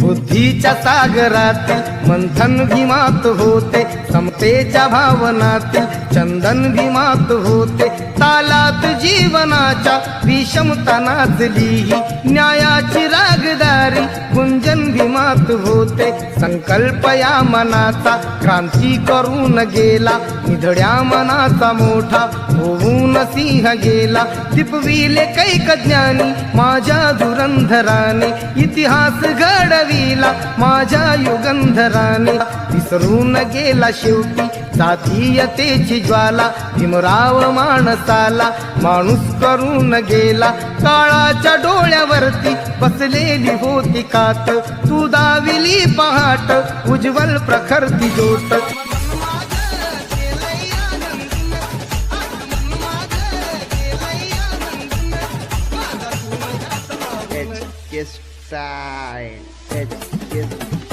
बुद्धीच्या सागरात मंथन भीमात होते समतेच्या भावनात चंदन भीमात होते. तालात जीवनाच्या विषमता नाचली न्यायाची रागदारी कुंजन भीमात होते संकल्प या मनाचा क्रांती करून गेला. निधड्या मनाचा मोठा होऊन सिंह गेला. दिपविले कैक ज्ञानी माझ्या धुरंधराने इतिहास घडविला. माझ्या युगंधराने विसरून गेला शेवटी. जातीयतेची ज्वाला भीमराव माणसाला माणूस करून गेला. काळाच्या डोळ्यावरती बसलेली होती कात. तू की पहाट उज्जवल प्रखर तिजोट। It's,